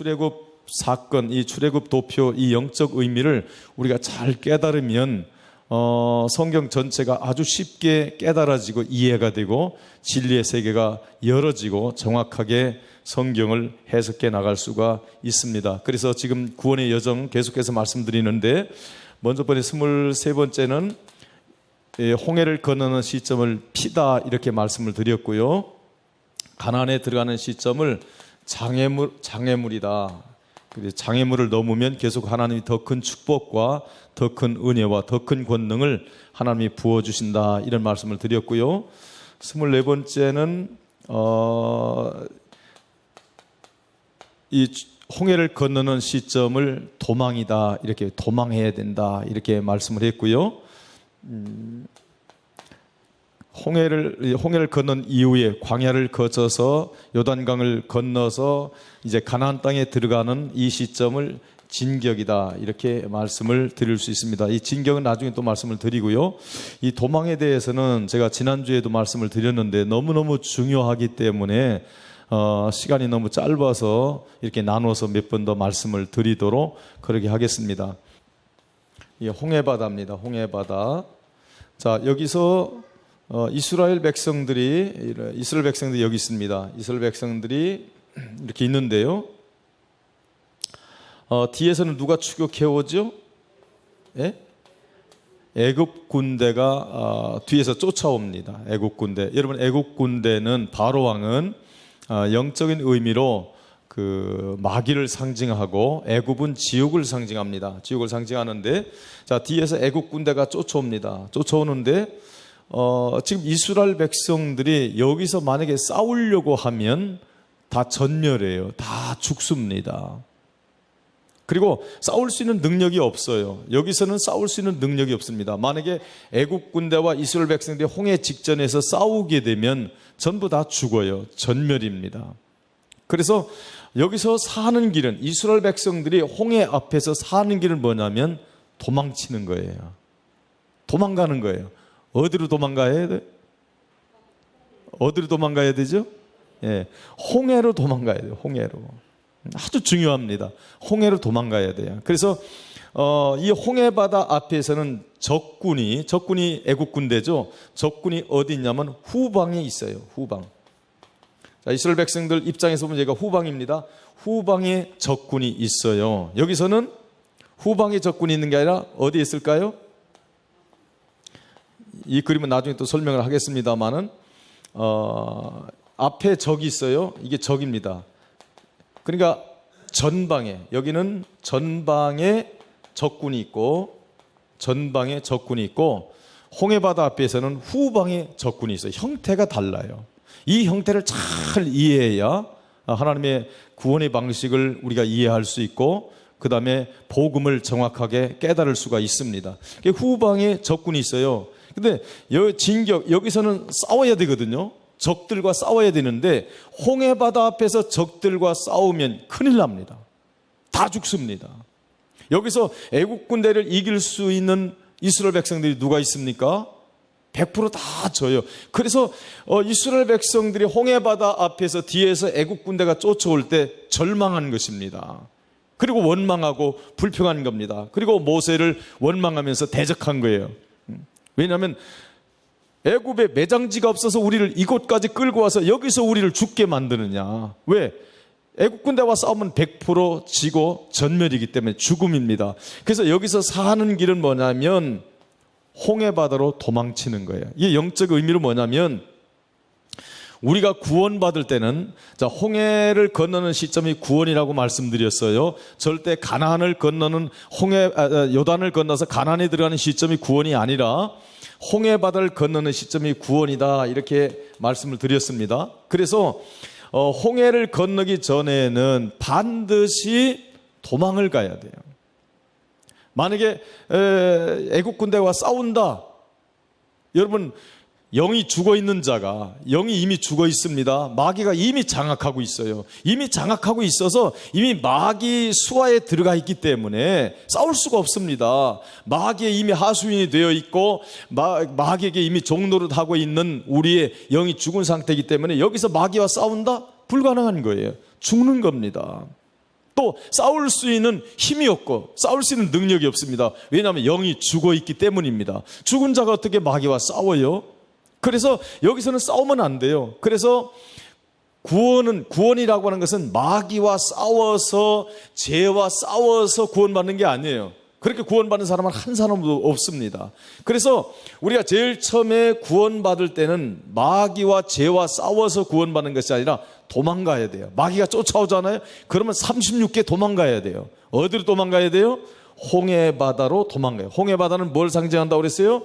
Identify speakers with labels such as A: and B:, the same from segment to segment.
A: 출애굽 사건, 이 출애굽 도표, 이 영적 의미를 우리가 잘 깨달으면 어, 성경 전체가 아주 쉽게 깨달아지고 이해가 되고 진리의 세계가 열어지고 정확하게 성경을 해석해 나갈 수가 있습니다. 그래서 지금 구원의 여정 계속해서 말씀드리는데 먼저 번에 스물세 번째는 예, 홍해를 건너는 시점을 피다 이렇게 말씀을 드렸고요. 가난에 들어가는 시점을 장애물 장애물이다. 장애물을 넘으면 계속 하나님이 더 큰 축복과 더 큰 은혜와 더 큰 권능을 하나님이 부어 주신다 이런 말씀을 드렸고요. 스물네 번째는 어, 이 홍해를 건너는 시점을 도망이다 이렇게 도망해야 된다 이렇게 말씀을 했고요. 홍해를 홍해를 건넌 이후에 광야를 거쳐서 요단강을 건너서 이제 가나안 땅에 들어가는 이 시점을 진격이다 이렇게 말씀을 드릴 수 있습니다. 이 진격은 나중에 또 말씀을 드리고요. 이 도망에 대해서는 제가 지난주에도 말씀을 드렸는데 너무너무 중요하기 때문에 어, 시간이 너무 짧아서 이렇게 나눠서 몇 번 더 말씀을 드리도록 그러게 하겠습니다. 이 홍해바다입니다. 홍해바다. 자, 여기서 어, 이스라엘 백성들이 이스라엘 백성들이 여기 있습니다. 이스라엘 백성들이 이렇게 있는데요. 어, 뒤에서는 누가 추격해 오죠? 예? 애굽 군대가 어, 뒤에서 쫓아옵니다. 애굽 군대. 여러분 애굽 군대는 바로 왕은 어, 영적인 의미로 그 마귀를 상징하고 애굽은 지옥을 상징합니다. 지옥을 상징하는데 자 뒤에서 애굽 군대가 쫓아옵니다. 쫓아오는데 어, 지금 이스라엘 백성들이 여기서 만약에 싸우려고 하면 다 전멸해요. 다 죽습니다. 그리고 싸울 수 있는 능력이 없어요. 여기서는 싸울 수 있는 능력이 없습니다. 만약에 애국 군대와 이스라엘 백성들이 홍해 직전에서 싸우게 되면 전부 다 죽어요. 전멸입니다. 그래서 여기서 사는 길은 이스라엘 백성들이 홍해 앞에서 사는 길은 뭐냐면 도망치는 거예요. 도망가는 거예요. 어디로 도망가야 돼? 어디로 도망가야 되죠? 예. 홍해로 도망가야 돼요. 홍해로. 아주 중요합니다. 홍해로 도망가야 돼요. 그래서 어, 이 홍해 바다 앞에서는 적군이 적군이 애국 군대죠. 적군이 어디 있냐면 후방에 있어요. 후방. 자, 이스라엘 백성들 입장에서 보면 얘가 후방입니다. 후방에 적군이 있어요. 여기서는 후방에 적군이 있는 게 아니라 어디에 있을까요? 이 그림은 나중에 또 설명을 하겠습니다만은 어, 앞에 적이 있어요. 이게 적입니다. 그러니까 전방에 여기는 전방에 적군이 있고 전방에 적군이 있고 홍해바다 앞에서는 후방에 적군이 있어요. 형태가 달라요. 이 형태를 잘 이해해야 하나님의 구원의 방식을 우리가 이해할 수 있고 그 다음에 복음을 정확하게 깨달을 수가 있습니다. 후방에 적군이 있어요. 근데 여 진격 여기서는 싸워야 되거든요. 적들과 싸워야 되는데 홍해 바다 앞에서 적들과 싸우면 큰일 납니다. 다 죽습니다. 여기서 애국 군대를 이길 수 있는 이스라엘 백성들이 누가 있습니까? 100%다 져요. 그래서 어, 이스라엘 백성들이 홍해 바다 앞에서 뒤에서 애국 군대가 쫓아올 때 절망한 것입니다. 그리고 원망하고 불평한 겁니다. 그리고 모세를 원망하면서 대적한 거예요. 왜냐하면 애굽에 매장지가 없어서 우리를 이곳까지 끌고 와서 여기서 우리를 죽게 만드느냐? 왜? 애국 군대와 싸우면 100% 지고 전멸이기 때문에 죽음입니다. 그래서 여기서 사는 길은 뭐냐면 홍해 바다로 도망치는 거예요. 이게 영적 의미로 뭐냐면 우리가 구원받을 때는 자 홍해를 건너는 시점이 구원이라고 말씀드렸어요. 절대 가나안을 건너는 홍해 아, 아, 요단을 건너서 가나안에 들어가는 시점이 구원이 아니라 홍해 바다를 건너는 시점이 구원이다 이렇게 말씀을 드렸습니다. 그래서 어, 홍해를 건너기 전에는 반드시 도망을 가야 돼요. 만약에 에, 애국 군대와 싸운다. 여러분 영이 죽어 있는 자가 영이 이미 죽어 있습니다. 마귀가 이미 장악하고 있어요. 이미 장악하고 있어서 이미 마귀 수하에 들어가 있기 때문에 싸울 수가 없습니다. 마귀에 이미 하수인이 되어 있고 마, 마귀에게 이미 종노릇 하고 있는 우리의 영이 죽은 상태이기 때문에 여기서 마귀와 싸운다 불가능한 거예요. 죽는 겁니다. 또 싸울 수 있는 힘이 없고 싸울 수 있는 능력이 없습니다. 왜냐하면 영이 죽어 있기 때문입니다. 죽은 자가 어떻게 마귀와 싸워요? 그래서 여기서는 싸우면 안 돼요. 그래서 구원은 구원이라고 하는 것은 마귀와 싸워서 죄와 싸워서 구원받는 게 아니에요. 그렇게 구원받는 사람은 한 사람도 없습니다. 그래서 우리가 제일 처음에 구원받을 때는 마귀와 죄와 싸워서 구원받는 것이 아니라 도망가야 돼요. 마귀가 쫓아오잖아요. 그러면 36개 도망가야 돼요. 어디로 도망가야 돼요? 홍해 바다로 도망가요. 홍해 바다는 뭘 상징한다고 그랬어요?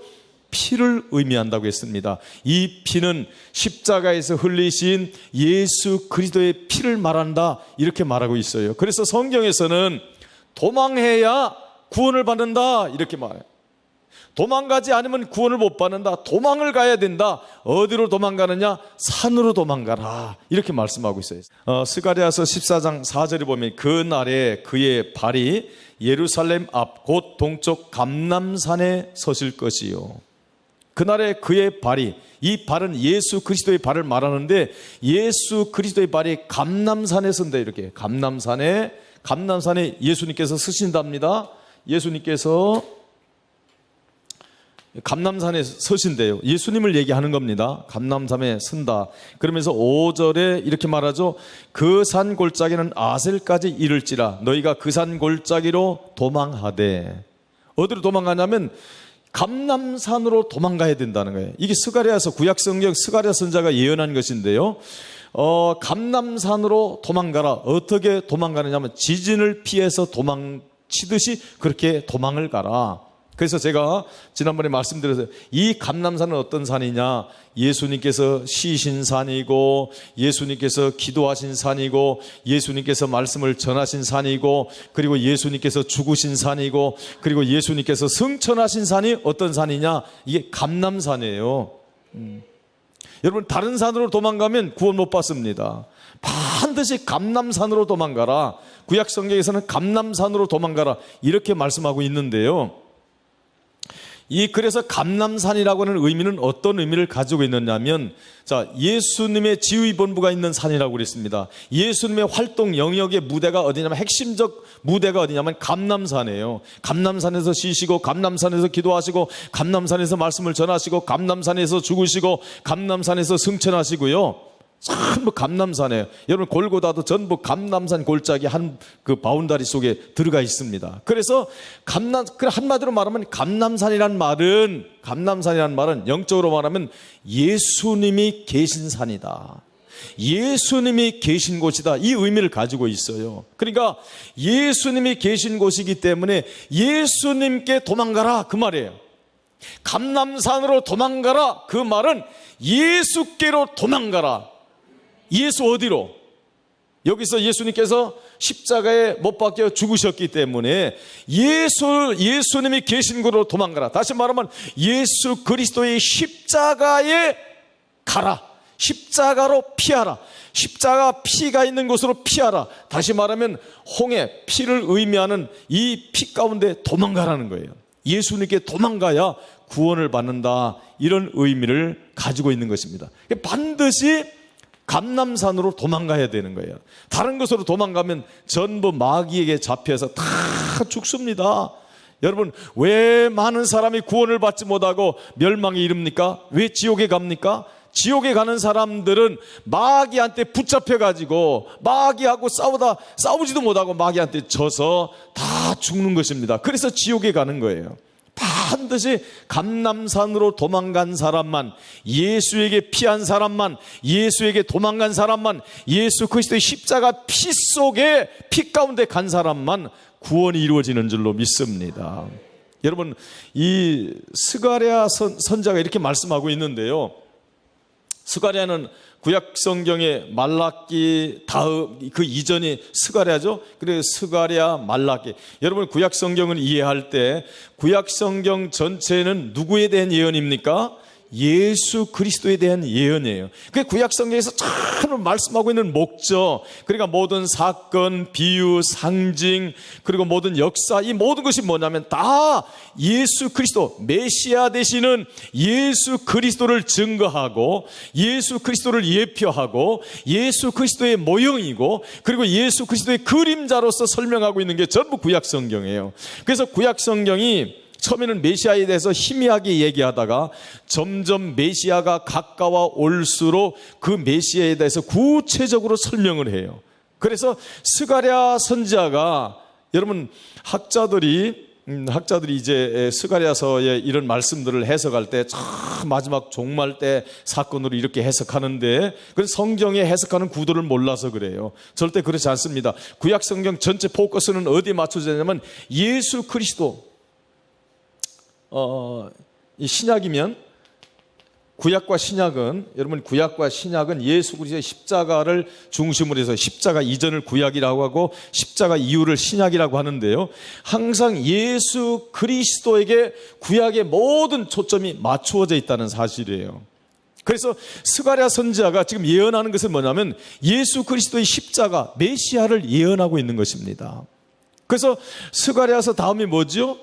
A: 피를 의미한다고 했습니다. 이 피는 십자가에서 흘리신 예수 그리스도의 피를 말한다. 이렇게 말하고 있어요. 그래서 성경에서는 도망해야 구원을 받는다. 이렇게 말해요. 도망가지 않으면 구원을 못 받는다. 도망을 가야 된다. 어디로 도망가느냐? 산으로 도망가라. 이렇게 말씀하고 있어요. 어, 스가리아서 14장 4절에 보면 그 날에 그의 발이 예루살렘 앞 곧 동쪽 감남산에 서실 것이요. 그날에 그의 발이 이 발은 예수 그리스도의 발을 말하는데 예수 그리스도의 발이 감남산에 선다 이렇게 감남산에 감남산에 예수님께서 서신답니다. 예수님께서 감남산에 서신대요. 예수님을 얘기하는 겁니다. 감남산에 선다. 그러면서 5절에 이렇게 말하죠. 그 산 골짜기는 아셀까지 이를지라 너희가 그 산 골짜기로 도망하되 어디로 도망가냐면 감남산으로 도망가야 된다는 거예요. 이게 스가랴서 구약 성경 스가랴 선자가 예언한 것인데요. 어, 감남산으로 도망가라. 어떻게 도망가느냐면 지진을 피해서 도망치듯이 그렇게 도망을 가라. 그래서 제가 지난번에 말씀드렸어요. 이 감남산은 어떤 산이냐? 예수님께서 시신 산이고, 예수님께서 기도하신 산이고, 예수님께서 말씀을 전하신 산이고, 그리고 예수님께서 죽으신 산이고, 그리고 예수님께서 승천하신 산이 어떤 산이냐? 이게 감남산이에요. 음. 여러분, 다른 산으로 도망가면 구원 못 받습니다. 반드시 감남산으로 도망가라. 구약 성경에서는 감남산으로 도망가라. 이렇게 말씀하고 있는데요. 이 그래서 감남산이라고 하는 의미는 어떤 의미를 가지고 있느냐면 자 예수님의 지휘 본부가 있는 산이라고 그랬습니다. 예수님의 활동 영역의 무대가 어디냐면 핵심적 무대가 어디냐면 감남산이에요. 감남산에서 쉬시고 감남산에서 기도하시고 감남산에서 말씀을 전하시고 감남산에서 죽으시고 감남산에서 승천하시고요. 전부 감남산에 여러분 골고다도 전부 감남산 골짜기 한 그 바운다리 속에 들어가 있습니다. 그래서 감남 그 한마디로 말하면 감남산이란 말은 감남산이란 말은 영적으로 말하면 예수님이 계신 산이다. 예수님이 계신 곳이다. 이 의미를 가지고 있어요. 그러니까 예수님이 계신 곳이기 때문에 예수님께 도망가라 그 말이에요. 감남산으로 도망가라 그 말은 예수께로 도망가라. 예수 어디로? 여기서 예수님께서 십자가에 못 박혀 죽으셨기 때문에 예수, 예수님이 계신 곳으로 도망가라. 다시 말하면 예수 그리스도의 십자가에 가라. 십자가로 피하라. 십자가 피가 있는 곳으로 피하라. 다시 말하면 홍해 피를 의미하는 이 피 가운데 도망가라는 거예요. 예수님께 도망가야 구원을 받는다. 이런 의미를 가지고 있는 것입니다. 반드시 감남산으로 도망가야 되는 거예요. 다른 곳으로 도망가면 전부 마귀에게 잡혀서 다 죽습니다. 여러분, 왜 많은 사람이 구원을 받지 못하고 멸망에 이릅니까? 왜 지옥에 갑니까? 지옥에 가는 사람들은 마귀한테 붙잡혀가지고 마귀하고 싸우다 싸우지도 못하고 마귀한테 져서 다 죽는 것입니다. 그래서 지옥에 가는 거예요. 반드시 감남산으로 도망간 사람만, 예수에게 피한 사람만, 예수에게 도망간 사람만, 예수 그리스도의 십자가 피 속에 피 가운데 간 사람만 구원이 이루어지는 줄로 믿습니다. 여러분, 이 스가랴 선, 선자가 이렇게 말씀하고 있는데요. 스가랴는 구약 성경의 말라기 다음 그 이전이 스가랴죠. 그래서 스가랴 말라기. 여러분 구약 성경을 이해할 때 구약 성경 전체는 누구에 대한 예언입니까? 예수 그리스도에 대한 예언이에요. 그게 구약 성경에서 참 말씀하고 있는 목적. 그러니까 모든 사건, 비유, 상징, 그리고 모든 역사, 이 모든 것이 뭐냐면 다 예수 그리스도, 메시아 되시는 예수 그리스도를 증거하고 예수 그리스도를 예표하고 예수 그리스도의 모형이고 그리고 예수 그리스도의 그림자로서 설명하고 있는 게 전부 구약 성경이에요. 그래서 구약 성경이 처음에는 메시아에 대해서 희미하게 얘기하다가 점점 메시아가 가까워 올수록 그 메시아에 대해서 구체적으로 설명을 해요. 그래서 스가랴 선지자가 여러분 학자들이 음, 학자들이 이제 스가랴서의 이런 말씀들을 해석할 때참 마지막 종말 때 사건으로 이렇게 해석하는데 그 성경에 해석하는 구도를 몰라서 그래요. 절대 그렇지 않습니다. 구약 성경 전체 포커스는 어디에 맞춰지냐면 예수 그리스도 어, 이 신약이면 구약과 신약은 여러분 구약과 신약은 예수 그리스도의 십자가를 중심으로 해서 십자가 이전을 구약이라고 하고 십자가 이후를 신약이라고 하는데요. 항상 예수 그리스도에게 구약의 모든 초점이 맞추어져 있다는 사실이에요. 그래서 스가랴 선지자가 지금 예언하는 것은 뭐냐면 예수 그리스도의 십자가 메시아를 예언하고 있는 것입니다. 그래서 스가랴서 다음이 뭐죠?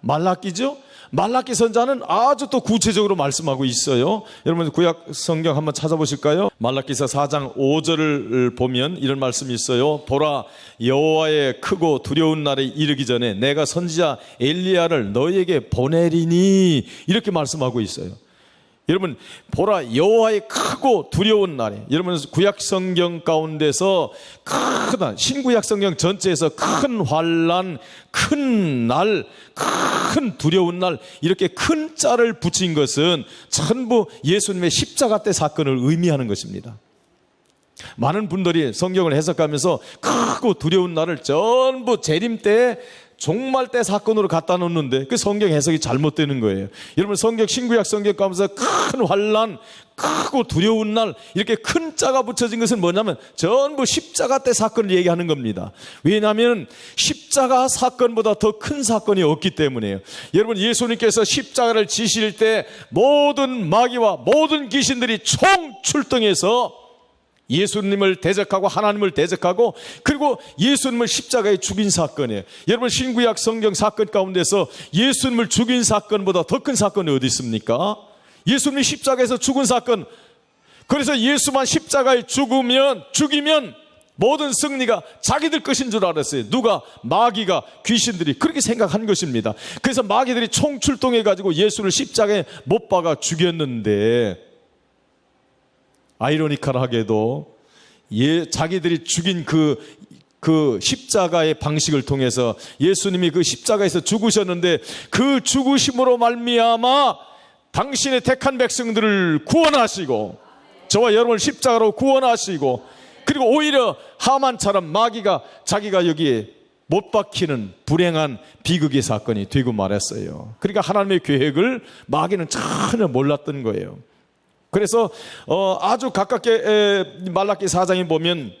A: 말라기죠? 말라기 선자는 아주 또 구체적으로 말씀하고 있어요. 여러분 구약 성경 한번 찾아보실까요? 말라기서 4장 5절을 보면 이런 말씀이 있어요. 보라 여호와의 크고 두려운 날에 이르기 전에 내가 선지자 엘리야를 너에게 보내리니 이렇게 말씀하고 있어요. 여러분 보라 여호와의 크고 두려운 날에 여러분 구약 성경 가운데서 크다 신구약 성경 전체에서 큰 환란 큰 날 큰 두려운 날 이렇게 큰 자를 붙인 것은 전부 예수님의 십자가 때 사건을 의미하는 것입니다. 많은 분들이 성경을 해석하면서 크고 두려운 날을 전부 재림 때 종말 때 사건으로 갖다 놓는데 그 성경 해석이 잘못되는 거예요. 여러분 성경 신구약 성경 가면서 큰 환란, 크고 두려운 날 이렇게 큰 자가 붙여진 것은 뭐냐면 전부 십자가 때 사건을 얘기하는 겁니다. 왜냐하면 십자가 사건보다 더 큰 사건이 없기 때문에요. 여러분 예수님께서 십자가를 지실 때 모든 마귀와 모든 귀신들이 총 출동해서 예수님을 대적하고 하나님을 대적하고 그리고 예수님을 십자가에 죽인 사건이에요. 여러분 신구약 성경 사건 가운데서 예수님을 죽인 사건보다 더 큰 사건이 어디 있습니까? 예수님이 십자가에서 죽은 사건. 그래서 예수만 십자가에 죽으면 죽이면 모든 승리가 자기들 것인 줄 알았어요. 누가 마귀가 귀신들이 그렇게 생각한 것입니다. 그래서 마귀들이 총 출동해 가지고 예수를 십자가에 못 박아 죽였는데 아이러니컬하게도 예, 자기들이 죽인 그, 그 십자가의 방식을 통해서 예수님이 그 십자가에서 죽으셨는데 그 죽으심으로 말미암아 당신의 택한 백성들을 구원하시고 저와 여러분을 십자가로 구원하시고 그리고 오히려 하만처럼 마귀가 자기가 여기에 못 박히는 불행한 비극의 사건이 되고 말았어요. 그러니까 하나님의 계획을 마귀는 전혀 몰랐던 거예요. 그래서 어, 아주 가깝게 에, 말라기 4장에 보면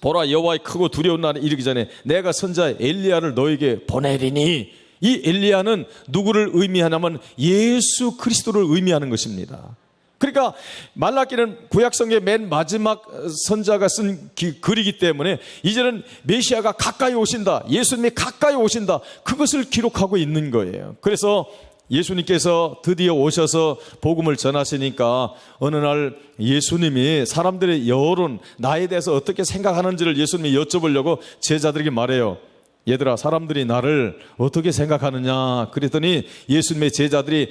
A: 보라 여호와의 크고 두려운 날에 이르기 전에 내가 선자 엘리야를 너에게 보내리니 이 엘리야는 누구를 의미하냐면 예수 그리스도를 의미하는 것입니다. 그러니까 말라기는 구약성의 맨 마지막 선자가 쓴 기- 글이기 때문에 이제는 메시아가 가까이 오신다. 예수님이 가까이 오신다. 그것을 기록하고 있는 거예요. 그래서 예수님께서 드디어 오셔서 복음을 전하시니까 어느 날 예수님이 사람들의 여론, 나에 대해서 어떻게 생각하는지를 예수님이 여쭤보려고 제자들에게 말해요. 얘들아, 사람들이 나를 어떻게 생각하느냐? 그랬더니 예수님의 제자들이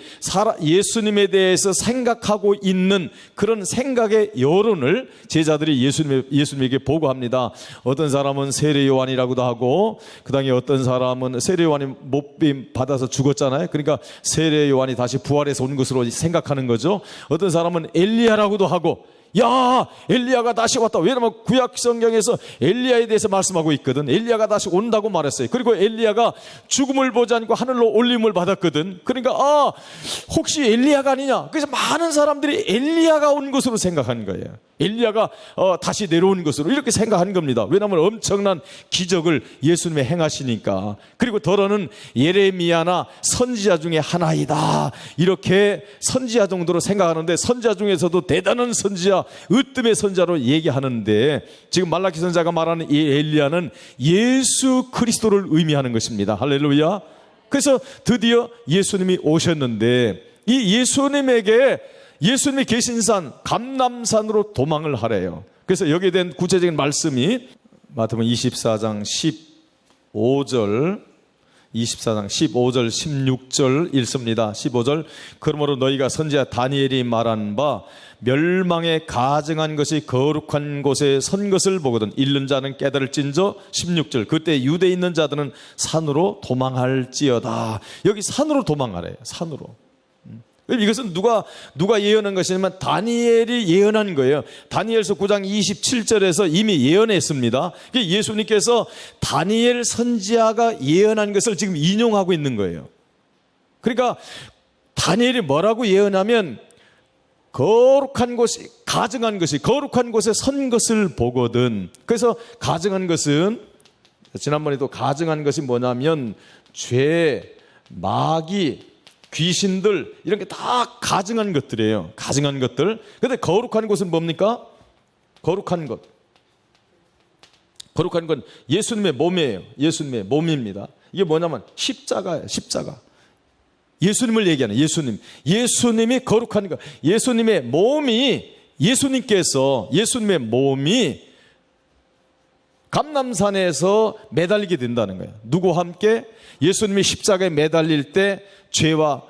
A: 예수님에 대해서 생각하고 있는 그런 생각의 여론을 제자들이 예수님, 예수님에게 보고합니다. 어떤 사람은 세례 요한이라고도 하고, 그 다음에 어떤 사람은 세례 요한이 못빔 받아서 죽었잖아요. 그러니까 세례 요한이 다시 부활해서 온 것으로 생각하는 거죠. 어떤 사람은 엘리야라고도 하고, 야, 엘리야가 다시 왔다. 왜냐면 구약 성경에서 엘리야에 대해서 말씀하고 있거든. 엘리야가 다시 온다고 말했어요. 그리고 엘리야가 죽음을 보지 않고 하늘로 올림을 받았거든. 그러니까 아, 혹시 엘리야가 아니냐? 그래서 많은 사람들이 엘리야가 온 것으로 생각하는 거예요. 엘리야가 어, 다시 내려온 것으로 이렇게 생각한 겁니다. 왜냐하면 엄청난 기적을 예수님이 행하시니까. 그리고 더러는 예레미야나 선지자 중에 하나이다. 이렇게 선지자 정도로 생각하는데 선지자 중에서도 대단한 선지자, 으뜸의 선지자로 얘기하는데 지금 말라키 선자가 말하는 이 엘리야는 예수 그리스도를 의미하는 것입니다. 할렐루야. 그래서 드디어 예수님이 오셨는데 이 예수님에게 예수님이 계신 산 감남산으로 도망을 하래요. 그래서 여기에 대한 구체적인 말씀이 마태복음 24장 15절 24장 15절 16절 읽습니다. 15절. 그러므로 너희가 선지자 다니엘이 말한 바 멸망에 가증한 것이 거룩한 곳에 선 것을 보거든 읽는 자는 깨달을진저 16절. 그때 유대에 있는 자들은 산으로 도망할지어다. 여기 산으로 도망하래요 산으로 이것은 누가 누가 예언한 것이냐면 다니엘이 예언한 거예요. 다니엘서 9장 27절에서 이미 예언했습니다. 예수님께서 다니엘 선지자가 예언한 것을 지금 인용하고 있는 거예요. 그러니까 다니엘이 뭐라고 예언하면 거룩한 곳이 가증한 것이 거룩한 곳에 선 것을 보거든. 그래서 가증한 것은 지난번에도 가증한 것이 뭐냐면 죄, 마귀, 귀신들 이런 게 다 가증한 것들이에요. 가증한 것들. 근데 거룩한 곳은 뭡니까? 거룩한 것. 거룩한 건 예수님의 몸이에요. 예수님의 몸입니다. 이게 뭐냐면 십자가예요. 십자가. 예수님을 얘기하는 예수님. 예수님이 거룩한 것. 예수님의 몸이 예수님께서 예수님의 몸이 감남산에서 매달리게 된다는 거예요. 누구와 함께 예수님이 십자가에 매달릴 때 죄와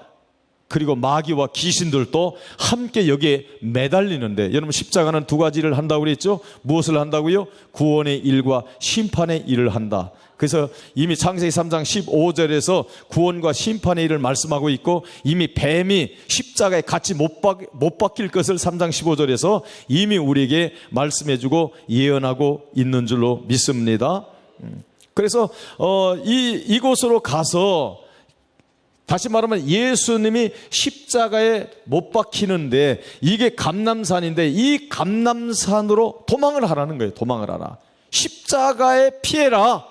A: 그리고 마귀와 귀신들도 함께 여기에 매달리는데 여러분 십자가는 두 가지를 한다고 그랬죠? 무엇을 한다고요? 구원의 일과 심판의 일을 한다. 그래서 이미 창세기 3장 15절에서 구원과 심판의 일을 말씀하고 있고 이미 뱀이 십자가에 같이 못, 박, 못 박힐 것을 3장 15절에서 이미 우리에게 말씀해주고 예언하고 있는 줄로 믿습니다. 음. 그래서 어, 이 이곳으로 가서 다시 말하면 예수님이 십자가에 못 박히는데 이게 감남산인데 이 감남산으로 도망을 하라는 거예요. 도망을 하라. 십자가에 피해라.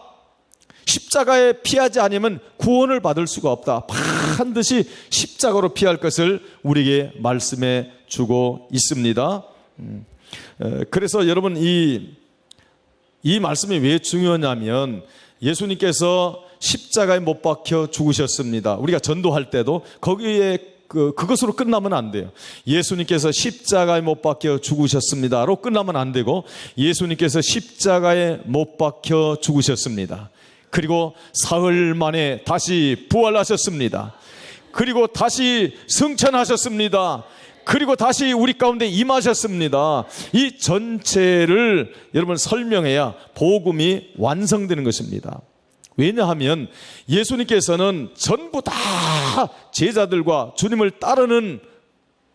A: 십자가에 피하지 않으면 구원을 받을 수가 없다. 반드시 십자가로 피할 것을 우리에게 말씀해 주고 있습니다. 음. 그래서 여러분 이, 이 말씀이 왜 중요하냐면 예수님께서 십자가에 못 박혀 죽으셨습니다. 우리가 전도할 때도 거기에 그, 그것으로 끝나면 안 돼요. 예수님께서 십자가에 못 박혀 죽으셨습니다로 끝나면 안 되고 예수님께서 십자가에 못 박혀 죽으셨습니다. 그리고 사흘 만에 다시 부활하셨습니다. 그리고 다시 승천하셨습니다. 그리고 다시 우리 가운데 임하셨습니다. 이 전체를 여러분 설명해야 복음이 완성되는 것입니다. 왜냐하면 예수님께서는 전부 다 제자들과 주님을 따르는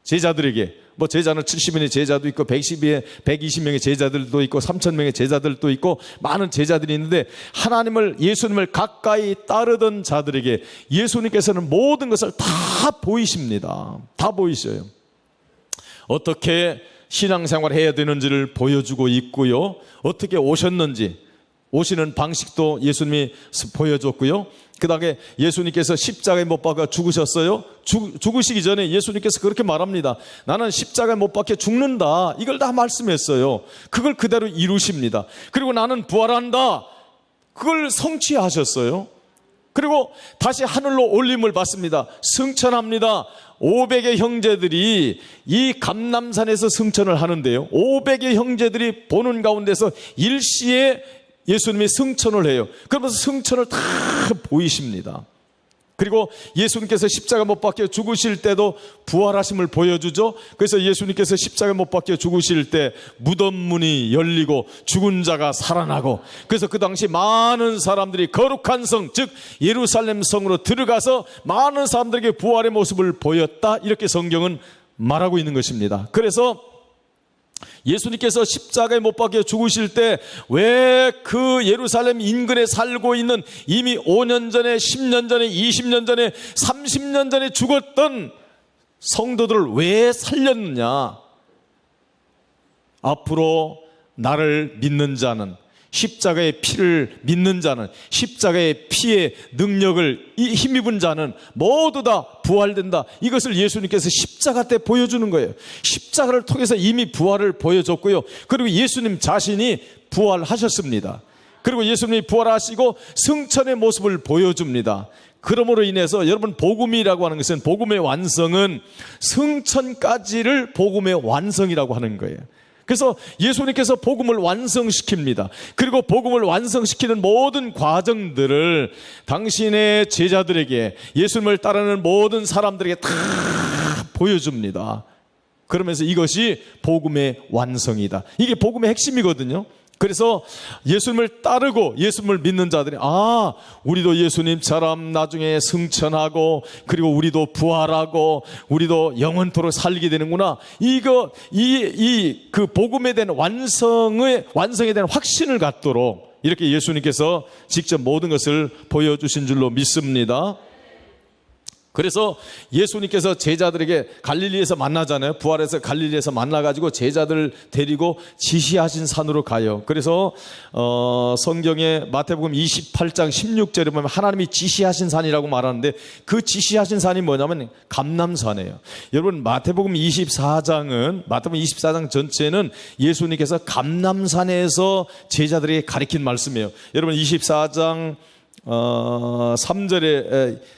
A: 제자들에게 뭐 제자는 70명의 제자도 있고 110의 120명의 제자들도 있고 3천 명의 제자들도 있고 많은 제자들이 있는데 하나님을 예수님을 가까이 따르던 자들에게 예수님께서는 모든 것을 다 보이십니다. 다 보이셔요. 어떻게 신앙생활 해야 되는지를 보여주고 있고요. 어떻게 오셨는지 오시는 방식도 예수님이 보여줬고요. 그 다음에 예수님께서 십자가에 못 박아 죽으셨어요. 죽, 죽으시기 전에 예수님께서 그렇게 말합니다. 나는 십자가에 못 박혀 죽는다. 이걸 다 말씀했어요. 그걸 그대로 이루십니다. 그리고 나는 부활한다. 그걸 성취하셨어요. 그리고 다시 하늘로 올림을 받습니다. 승천합니다. 500의 형제들이 이 감남산에서 승천을 하는데요. 500의 형제들이 보는 가운데서 일시에 예수님이 승천을 해요. 그러면서 승천을 다 보이십니다. 그리고 예수님께서 십자가 못 박혀 죽으실 때도 부활하심을 보여주죠. 그래서 예수님께서 십자가 못 박혀 죽으실 때 무덤 문이 열리고 죽은 자가 살아나고 그래서 그 당시 많은 사람들이 거룩한 성, 즉 예루살렘 성으로 들어가서 많은 사람들에게 부활의 모습을 보였다. 이렇게 성경은 말하고 있는 것입니다. 그래서 예수님께서 십자가에 못 박혀 죽으실 때 왜 그 예루살렘 인근에 살고 있는 이미 5년 전에 10년 전에 20년 전에 30년 전에 죽었던 성도들을 왜 살렸느냐? 앞으로 나를 믿는 자는 십자가의 피를 믿는 자는 십자가의 피의 능력을 이 힘입은 자는 모두 다 부활된다. 이것을 예수님께서 십자가 때 보여주는 거예요. 십자가를 통해서 이미 부활을 보여줬고요. 그리고 예수님 자신이 부활하셨습니다. 그리고 예수님이 부활하시고 승천의 모습을 보여줍니다. 그러므로 인해서 여러분 복음이라고 하는 것은 복음의 완성은 승천까지를 복음의 완성이라고 하는 거예요. 그래서 예수님께서 복음을 완성시킵니다. 그리고 복음을 완성시키는 모든 과정들을 당신의 제자들에게 예수님을 따르는 모든 사람들에게 다 보여줍니다. 그러면서 이것이 복음의 완성이다. 이게 복음의 핵심이거든요. 그래서 예수님을 따르고 예수님을 믿는 자들이 아 우리도 예수님 처럼 나중에 승천하고 그리고 우리도 부활하고 우리도 영원토록 살게 되는구나 이거 이 이 그 복음에 대한 완성의 완성에 대한 확신을 갖도록 이렇게 예수님께서 직접 모든 것을 보여주신 줄로 믿습니다. 그래서 예수님께서 제자들에게 갈릴리에서 만나잖아요. 부활해서 갈릴리에서 만나가지고 제자들 데리고 지시하신 산으로 가요. 그래서 어, 성경에 마태복음 28장 16절에 보면 하나님이 지시하신 산이라고 말하는데 그 지시하신 산이 뭐냐면 감남산이에요. 여러분 마태복음 24장은 마태복음 24장 전체는 예수님께서 감남산에서 제자들에게 가리킨 말씀이에요. 여러분 24장 어, 3절에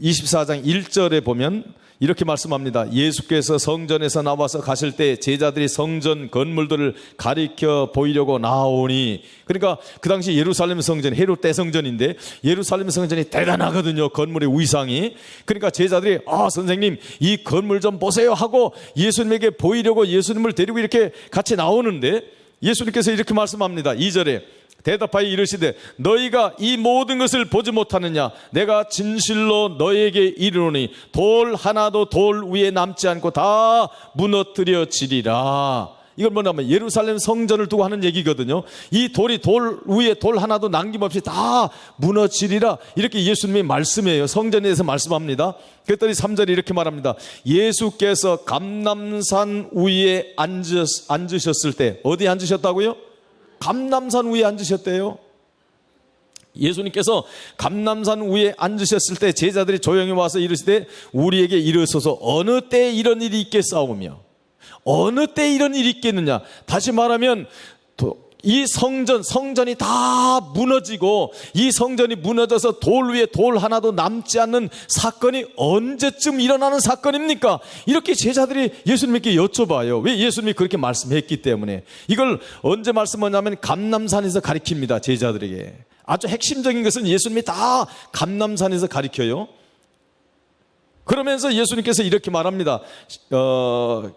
A: 24장 1절에 보면 이렇게 말씀합니다. 예수께서 성전에서 나와서 가실 때 제자들이 성전 건물들을 가리켜 보이려고 나오니 그러니까 그 당시 예루살렘 성전 헤롯 대성전인데 예루살렘 성전이 대단하거든요. 건물의 위상이. 그러니까 제자들이 아 선생님 이 건물 좀 보세요 하고 예수님에게 보이려고 예수님을 데리고 이렇게 같이 나오는데 예수님께서 이렇게 말씀합니다. 2절에 대답하여 이르시되 너희가 이 모든 것을 보지 못하느냐? 내가 진실로 너에게 이르노니 돌 하나도 돌 위에 남지 않고 다 무너뜨려지리라. 이건 뭐냐면 예루살렘 성전을 두고 하는 얘기거든요 이 돌이 돌 위에 돌 하나도 남김없이 다 무너지리라. 이렇게 예수님이 말씀해요. 성전에 대해서 말씀합니다. 그랬더니 3절에 이렇게 말합니다 예수께서 감남산 위에 앉으, 앉으셨을 때 어디 앉으셨다고요? 감남산 위에 앉으셨대요. 예수님께서 감남산 위에 앉으셨을 때 제자들이 조용히 와서 이르시되 우리에게 이르소서 어느 때 이런 일이 있겠사오며 어느 때 이런 일이 있겠느냐 다시 말하면 이 성전, 성전이 다 무너지고 이 성전이 무너져서 돌 위에 돌 하나도 남지 않는 사건이 언제쯤 일어나는 사건입니까? 이렇게 제자들이 예수님께 여쭤봐요. 왜 예수님이 그렇게 말씀했기 때문에. 이걸 언제 말씀하냐면 감남산에서 가리킵니다. 제자들에게. 아주 핵심적인 것은 예수님이 다 감남산에서 가리켜요. 그러면서 예수님께서 이렇게 말합니다. 어,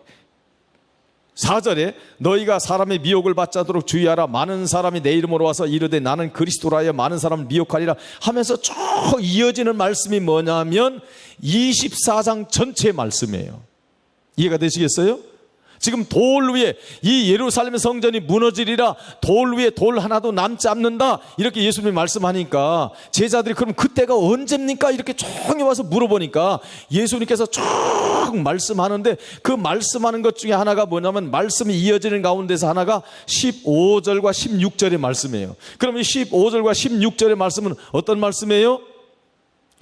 A: 4절에 너희가 사람의 미혹을 받자도록 주의하라 많은 사람이 내 이름으로 와서 이르되 나는 그리스도라 하여 많은 사람을 미혹하리라 하면서 쭉 이어지는 말씀이 뭐냐면 24장 전체의 말씀이에요. 이해가 되시겠어요? 지금 돌 위에 이 예루살렘 성전이 무너지리라 돌 위에 돌 하나도 남지 않는다 이렇게 예수님이 말씀하니까 제자들이 그럼 그때가 언제입니까 이렇게 조용히 와서 물어보니까 예수님께서 쭉 말씀하는데 그 말씀하는 것 중에 하나가 뭐냐면 말씀이 이어지는 가운데서 하나가 15절과 16절의 말씀이에요 그러면 15절과 16절의 말씀은 어떤 말씀이에요?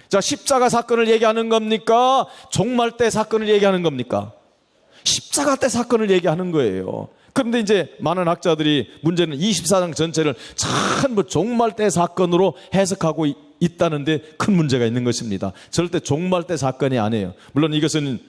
A: 자 십자가 사건을 얘기하는 겁니까? 종말 때 사건을 얘기하는 겁니까? 십자가 때 사건을 얘기하는 거예요. 그런데 이제 많은 학자들이 문제는 24장 전체를 전부 종말 때 사건으로 해석하고 있다는데 큰 문제가 있는 것입니다. 절대 종말 때 사건이 아니에요. 물론 이것은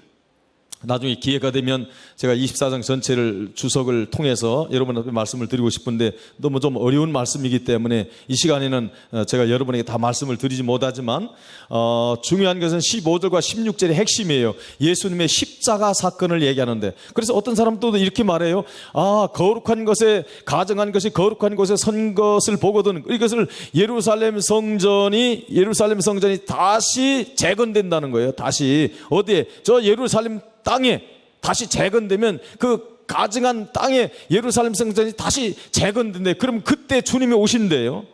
A: 나중에 기회가 되면 제가 24장 전체를 주석을 통해서 여러분한테 말씀을 드리고 싶은데 너무 좀 어려운 말씀이기 때문에 이 시간에는 어, 제가 여러분에게 다 말씀을 드리지 못하지만 어, 중요한 것은 15절과 16절의 핵심이에요. 예수님의 십자가 사건을 얘기하는데 그래서 어떤 사람도 이렇게 말해요. 아 거룩한 것에 가정한 것이 거룩한 곳에 선 것을 보거든 이것을 예루살렘 성전이 예루살렘 성전이 다시 재건된다는 거예요. 다시 어디에 저 예루살렘 땅에 다시 재건되면 그 가증한 땅에 예루살렘 성전이 다시 재건된대. 그럼 그때 주님이 오신대요.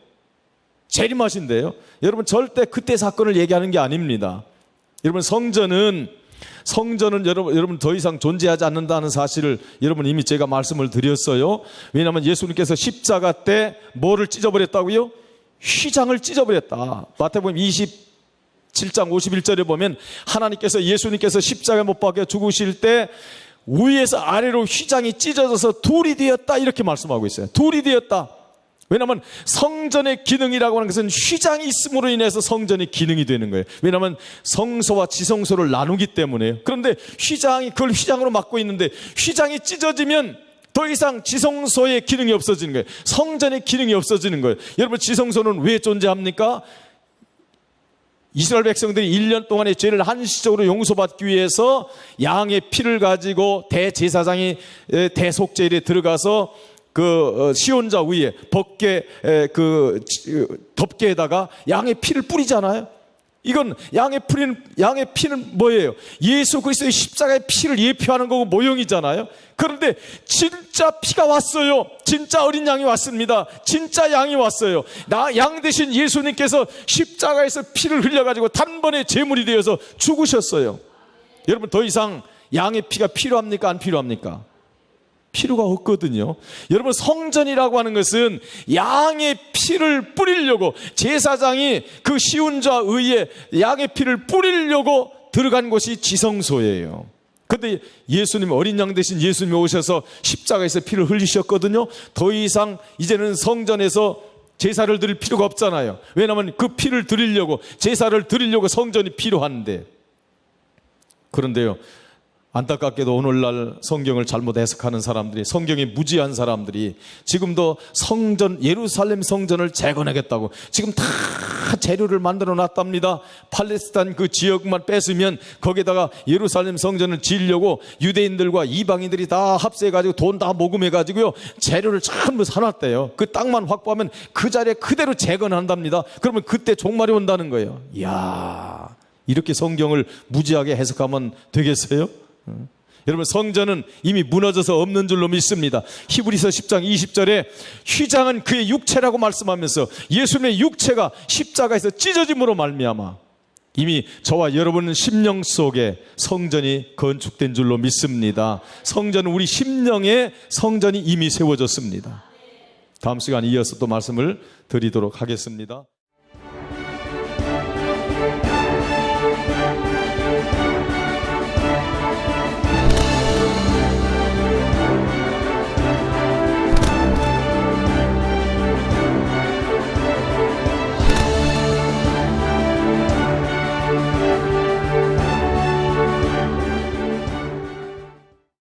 A: 재림하신대요. 여러분 절대 그때 사건을 얘기하는 게 아닙니다. 여러분 성전은 성전은 여러분, 여러분 더 이상 존재하지 않는다는 사실을 여러분 이미 제가 말씀을 드렸어요. 왜냐하면 예수님께서 십자가 때 뭐를 찢어버렸다고요? 휘장을 찢어버렸다. 마태복음 27장 51절에 보면 하나님께서 예수님께서 십자가에 못 박혀 죽으실 때 위에서 아래로 휘장이 찢어져서 둘이 되었다 이렇게 말씀하고 있어요. 둘이 되었다. 왜냐하면 성전의 기능이라고 하는 것은 휘장이 있음으로 인해서 성전의 기능이 되는 거예요. 왜냐하면 성소와 지성소를 나누기 때문에요. 그런데 휘장이 그걸 휘장으로 막고 있는데 휘장이 찢어지면 더 이상 지성소의 기능이 없어지는 거예요. 성전의 기능이 없어지는 거예요. 여러분 지성소는 왜 존재합니까? 이스라엘 백성들이 1년 동안의 죄를 한시적으로 용서받기 위해서 양의 피를 가지고 대제사장이 에, 대속제일에 들어가서 그 어, 시온자 위에 벗게 에, 그 덮개에다가 양의 피를 뿌리잖아요. 이건 양의 피는 양의 피는 뭐예요? 예수 그리스도의 십자가의 피를 예표하는 거고 모형이잖아요. 그런데 진짜 피가 왔어요. 진짜 어린 양이 왔습니다. 진짜 양이 왔어요. 나 양 대신 예수님께서 십자가에서 피를 흘려 가지고 단번에 제물이 되어서 죽으셨어요. 여러분 더 이상 양의 피가 필요합니까? 안 필요합니까? 필요가 없거든요. 여러분 성전이라고 하는 것은 양의 피를 뿌리려고 제사장이 그 시운자 의에 양의 피를 뿌리려고 들어간 곳이 지성소예요. 근데 예수님 어린 양 대신 예수님이 오셔서 십자가에서 피를 흘리셨거든요. 더 이상 이제는 성전에서 제사를 드릴 필요가 없잖아요. 왜냐하면 그 피를 드리려고 제사를 드리려고 성전이 필요한데 그런데요. 안타깝게도 오늘날 성경을 잘못 해석하는 사람들이 성경이 무지한 사람들이 지금도 성전 예루살렘 성전을 재건하겠다고 지금 다 재료를 만들어 놨답니다. 팔레스타인 그 지역만 뺏으면 거기다가 예루살렘 성전을 지으려고 유대인들과 이방인들이 다 합세해 가지고 돈 다 모금해 가지고요. 재료를 전부 사놨대요. 그 땅만 확보하면 그 자리에 그대로 재건한답니다. 그러면 그때 종말이 온다는 거예요. 이야. 이렇게 성경을 무지하게 해석하면 되겠어요? 어. 여러분 성전은 이미 무너져서 없는 줄로 믿습니다. 히브리서 10장 20절에 휘장은 그의 육체라고 말씀하면서 예수님의 육체가 십자가에서 찢어짐으로 말미암아 이미 저와 여러분은 심령 속에 성전이 건축된 줄로 믿습니다. 성전은 우리 심령에 성전이 이미 세워졌습니다. 다음 시간 이어서 또 말씀을 드리도록 하겠습니다.